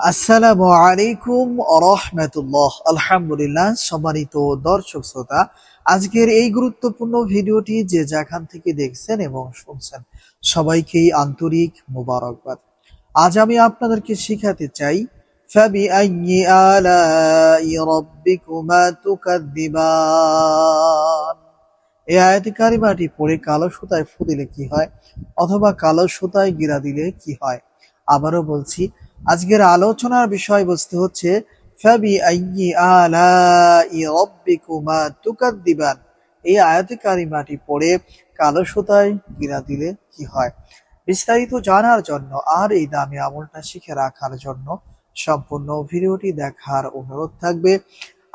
আসসালামু আলাইকুম রহমতুল্লাহ আলহামদুলিল্লাহ সম্মানিত দর্শক শ্রোতা আজকের এই গুরুত্বপূর্ণ ভিডিওটি যে যেখান থেকে দেখছেন এবং শুনছেন সবাইকেই আন্তরিক মোবারকবাদ আজ আমি আপনাদেরকে শিখাতে চাই فبأي آلاء ربكما تكذبان এই আয়াতি কারিমাটি পড়ে কালো সুতায় ফু দিলে কি হয় অথবা কালো সুতায় গিরা দিলে কি হয় আবারও বলছি আজকের আলোচনার বিষয়বস্তু হচ্ছে ফাবি আইয়ি আলাই রাব্বিকুমা তুকাদ্দিবান? এই আয়াতে কারিমাটি পড়ে কালো সুতায় গিরা দিলে কি হয়? বিস্তারিত জানার জন্য আর এই দামি আমলটা শিখে রাখার জন্য সম্পূর্ণ ভিডিওটি দেখার অনুরোধ থাকবে।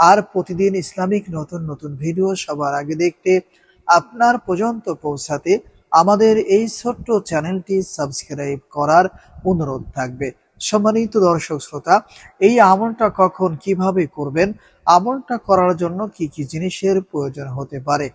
আর প্রতিদিন ইসলামিক নতুন নতুন ভিডিও সবার আগে দেখতে আপনার পর্যন্ত পৌঁছাতে আমাদের এই ছোট্ট চ্যানেলটি সাবস্ক্রাইব করার অনুরোধ থাকবে। সম্মানিত দর্শক শ্রোতা, এই আমলটা কখন কীভাবে করবেন? আমলটা করার জন্য কি কি জিনিসের প্রয়োজন হতে পারে?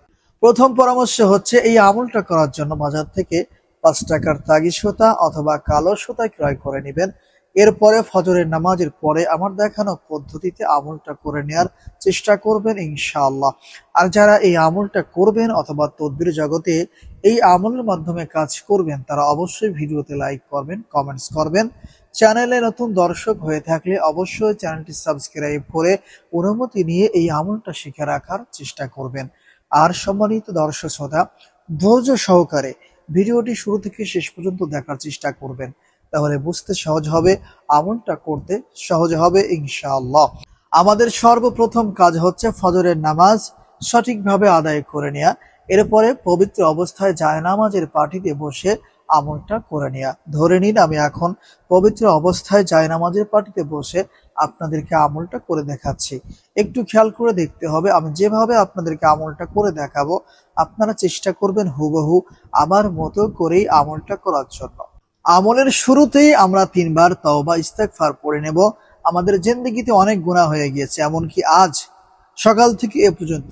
প্রথম পরামর্শ হচ্ছে এই আমলটা করার জন্য বাজার থেকে পাঁচ টাকার তাগি সুতা অথবা কালো সুতা ক্রয় করে নেবেন। এরপরে ফজরের নামাজের পরে আমার দেখানো পদ্ধতিতে আমলটা করে নেয়ার চেষ্টা করবেন ইনশাআল্লাহ। আর যারা এই আমলটা করবেন অথবা তদ্বির জগতে এই আমলের মাধ্যমে কাজ করবেন, তারা অবশ্যই ভিডিওতে লাইক করবেন, কমেন্টস করবেন। চ্যানেলে নতুন দর্শক হয়ে থাকলে অবশ্যই চ্যানেলটি সাবস্ক্রাইব করে অনুমতি নিয়ে এই আমলটা শিখে রাখার চেষ্টা করবেন। আর সম্মানিত দর্শক শ্রোতা, ধৈর্য সহকারে ভিডিওটি শুরু থেকে শেষ পর্যন্ত দেখার চেষ্টা করবেন। তাহলে বুঝতে সহজ হবে, আমলটা করতে সহজ হবে ইনশাআল্লাহ। আমাদের সর্বপ্রথম কাজ হচ্ছে ফজরের নামাজ সঠিকভাবে আদায় করে নেওয়া এরপরে পবিত্র অবস্থায় জায়নামাজের পাটিতে বসে আমলটা করে নেওয়া ধরে নিন, আমি এখন পবিত্র অবস্থায় জায়নামাজের পাটিতে বসে আপনাদেরকে আমলটা করে দেখাচ্ছি। একটু খেয়াল করে দেখতে হবে, আমি যেভাবে আপনাদেরকে আমলটা করে দেখাবো, আপনারা চেষ্টা করবেন হুবহু আমার মতো করেই আমলটা করার জন্য। আমলের শুরুতেই আমরা তিনবার তওবা, ইস্তেগফার পড়ে নেব। আমাদের জিন্দগিতে অনেক গুনাহ হয়ে গিয়েছে, এমনকি আজ, সকাল থেকে এ পর্যন্ত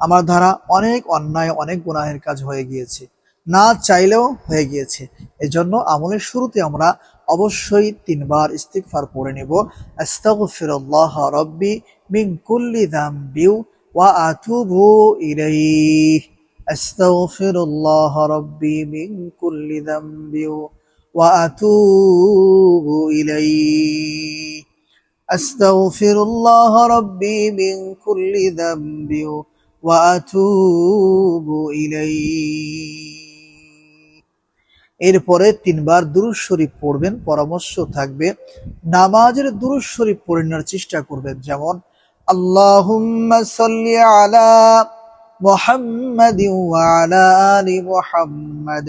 আমার দ্বারা অনেক অন্যায়, অনেক গুনাহের কাজ হয়ে গিয়েছে, না চাইলেও হয়ে গিয়েছে। এজন্য আমলের শুরুতে আমরা অবশ্যই তিনবার ইস্তিগফার পড়ে নেব। আস্তাগফিরুল্লাহ রাব্বি মিন কুল্লি যামবি ওয়া আতুবু ইলাইহি। আস্তাগফিরুল্লাহ রাব্বি মিন কুল্লি যামবি আতুবু ইলাইহি আস্তাগফিরুল্লাহ রাব্বি মিন কুল্লি যামবি ওয়া আতুবু ইলাইহি এরপরে তিনবার দুরুজ শরীফ পড়বেন, পরামর্শ থাকবে, নামাজের দুরুজ শরীফ পড়ে নেওয়ার চেষ্টা করবেন, যেমন, আল্লাহুম্মা সাল্লি আলা মুহাম্মাদ ওয়া আলা আলি মুহাম্মাদ।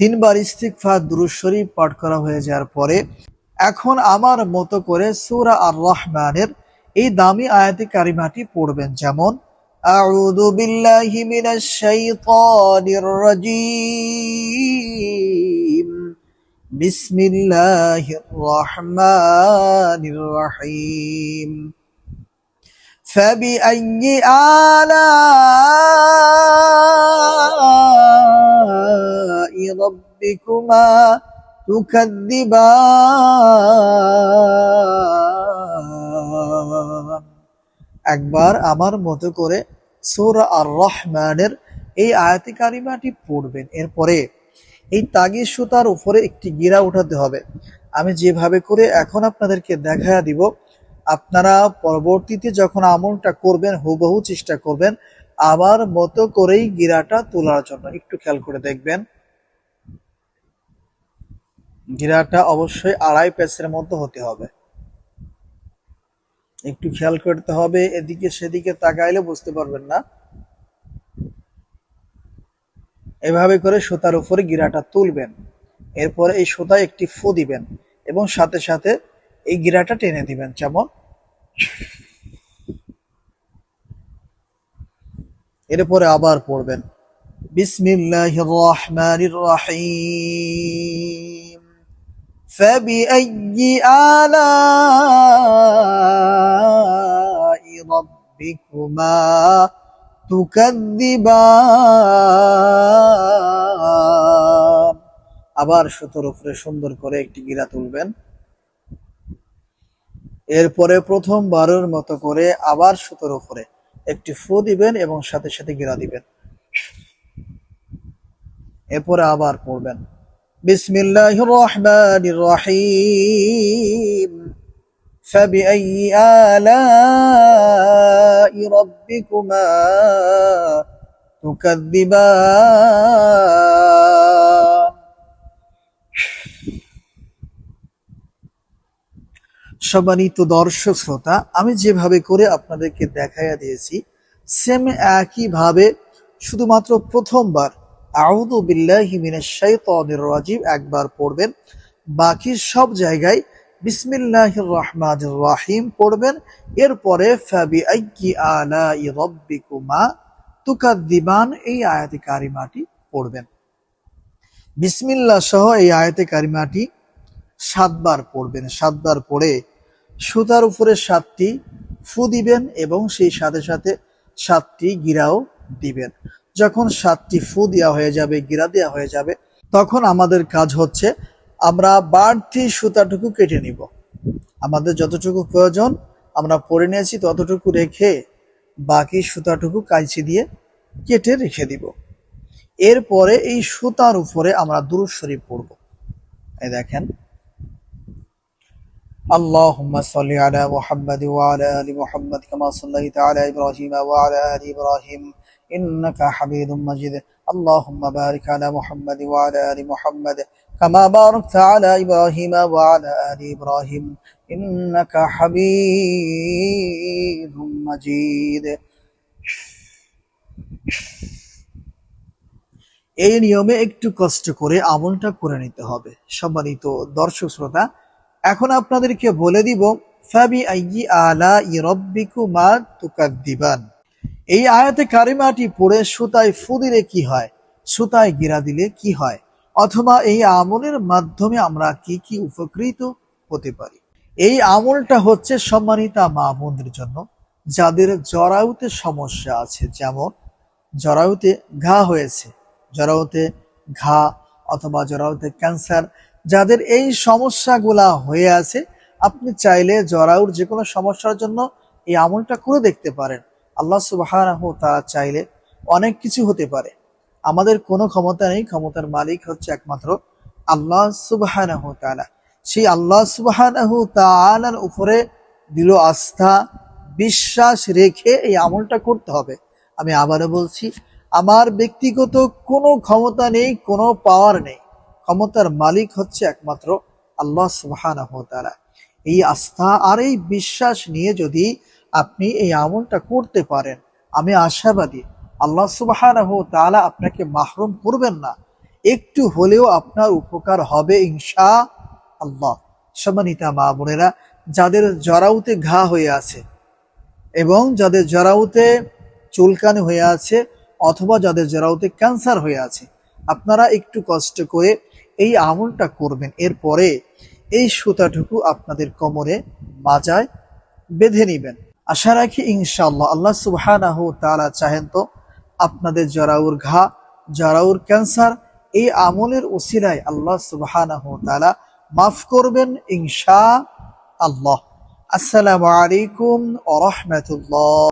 তিনবার ইস্তিগফার দুরূদ শরীফ পাঠ করা হয়ে যাওয়ার পরে এখন আমার মতো করে সূরা আর রহমানের এই দামি আয়াতি কারিমাটি পড়বেন যেমন أعوذ بالله من الشيطان الرجيم بسم الله الرحمن الرحيم فبأي آلاء ربكما تكذبان একবার আমার মতো করে সূরা আর রহমানের এই আয়াতি কারিমাটি পড়বেন এরপরে এই তাগি সুতার উপরে একটি গিরা উঠাতে হবে আমি যেভাবে করে এখন আপনাদেরকে দেখা দিব আপনারা পরবর্তীতে যখন আমলটা করবেন হুবহু চেষ্টা করবেন আমার মতো করেই গিরাটা তোলার জন্য একটু খেয়াল করে দেখবেন গিরাটা অবশ্যই আড়াই পেসের মতো হতে হবে। একটু খেয়াল করতে হবে, এদিকে সেদিকে তাকাইলে বুঝতে পারবেন না। এভাবে করে সুতার উপরে গিরাটা তুলবেন। এরপরে এই সুতায় একটি ফু দিবেন এবং সাথে সাথে এই গিরাটা টেনে দিবেন যেমন। এরপরে আবার পড়বেন। বিসমিল্লাহির রহমানির রহিম। فبأي آلاء ربكما تكذبان আবার সুতোর উপরে সুন্দর করে একটি গিরা তুলবেন এরপরে প্রথমবারের মতো করে আবার সুতোর উপরে একটি ফু দিবেন এবং সাথে সাথে গিরা দিবেন এরপরে আবার পড়বেন বিসমিল্লাহির রহমানির রহিম فبأي آلاء ربكما تكذبان সম্মানিত দর্শক শ্রোতা আমি যেভাবে করে আপনাদেরকে দেখাইয়া দিয়েছি সেম একইভাবে শুধুমাত্র প্রথমবার আউদু বিল্লাহি একবার পড়বেন। বাকি সব জায়গায় বিসমিল্লাহির রহমানির রহিম পড়বেন। এরপরে ফাবি আলাই রাব্বিকুমা এই আয়াতে কারিমাটি পড়বেন। বিসমিল্লাহ সহ এই আয়াতে কারিমাটি সাতবার পড়বেন। সাতবার পড়ে সুতার উপরে সাতটি ফু দিবেন এবং সেই সাথে সাথে সাতটি গিরাও দিবেন। যখন সাতটি ফু দেওয়া হয়ে যাবে গিরা দেওয়া হয়ে যাবে তখন আমাদের কাজ হচ্ছে আমরা বাড়তি সুতাটুকু কেটে নিব আমাদের যতটুকু প্রয়োজন আমরা পরে নিয়েছি ততটুকু রেখে বাকি সুতাটুকু কাইচি দিয়ে কেটে রেখে দিব এরপরে এই সুতার উপরে আমরা দুরুদ শরীফ পড়ব এই দেখেন اللهم صل على محمد وعلى ال محمد كما صليت على ابراهيم وعلى ال ابراهيم انك حميد مجيد اللهم بارك على محمد وعلى ال محمد كما باركت على ابراهيم وعلى ال ابراهيم انك حميد مجيد এই নিয়মে একটু কষ্ট করে আমলটা করে নিতে হবে সম্মানিত দর্শক শ্রোতা এখন আপনাদেরকে বলে দিব ফাবি আইয়ি আলা ইরব্বিকু মা তুকাদ্দিবান এই আয়াতে কারিমাটি পড়ে সুতায় ফু দিলে কি হয়? সুতায় গিরা দিলে কি হয়? অথবা এই আমলের মাধ্যমে আমরা কি কি উপকৃত হতে পারি? এই আমলটা হচ্ছে সম্মানিতা মা বোনদের জন্য, যাদের জরায়ুতে সমস্যা আছে, যেমন জরায়ুতে ঘা হয়েছে, জরায়ুতে ঘা অথবা জরায়ুতে ক্যান্সার, যাদের এই সমস্যাগুলা হয়ে আছে, আপনি চাইলে জরায়ুর যে কোনো সমস্যার জন্য এই আমলটা করে দেখতে পারেন। আল্লাহ সুবাহ তারা চাইলে অনেক কিছু হতে পারে। আমাদের কোনো ক্ষমতা নেই, ক্ষমতার মালিক হচ্ছে একমাত্র আল্লাহ সুবাহ সেই আল্লাহ সুবাহ উপরে দিল আস্থা, বিশ্বাস রেখে এই আমলটা করতে হবে। আমি আবারও বলছি, আমার ব্যক্তিগত কোনো ক্ষমতা নেই, কোনো পাওয়ার নেই। ক্ষমতার মালিক হচ্ছে একমাত্র আল্লাহ তাআলা। এই আস্থা আর এই বিশ্বাস নিয়ে যদি আপনি এই আমলটা করতে পারেন। আমি আশাবাদী, আল্লাহ সুবহানাহু তাআলা আপনাকে মাহরুম করবেন না। একটু হলেও আপনার উপকার হবে ইনশা আল্লাহ সম্মানিতা মা বোনেরা, যাদের জরাউতে ঘা হয়ে আছে এবং যাদের জরাউতে চুলকানি হয়ে আছে অথবা যাদের জরাউতে ক্যান্সার হয়ে আছে, আপনারা একটু কষ্ট করে এই আমলটা করবেন। এরপরে এই সুতাটুকু আপনাদের কোমরে মাজায় বেঁধে নিবেন। আশা রাখি ইনশাআল্লাহ আল্লাহ সুবহানাহু তাআলা চাহেন তো আপনাদের জরাউর ঘা, জরাউর ক্যান্সার এই আমলের ওসিলায় আল্লাহ সুবহানাহু তাআলা মাফ করবেন ইনশা আল্লাহ আসসালামু আলাইকুম ওয়া রাহমাতুল্লাহ।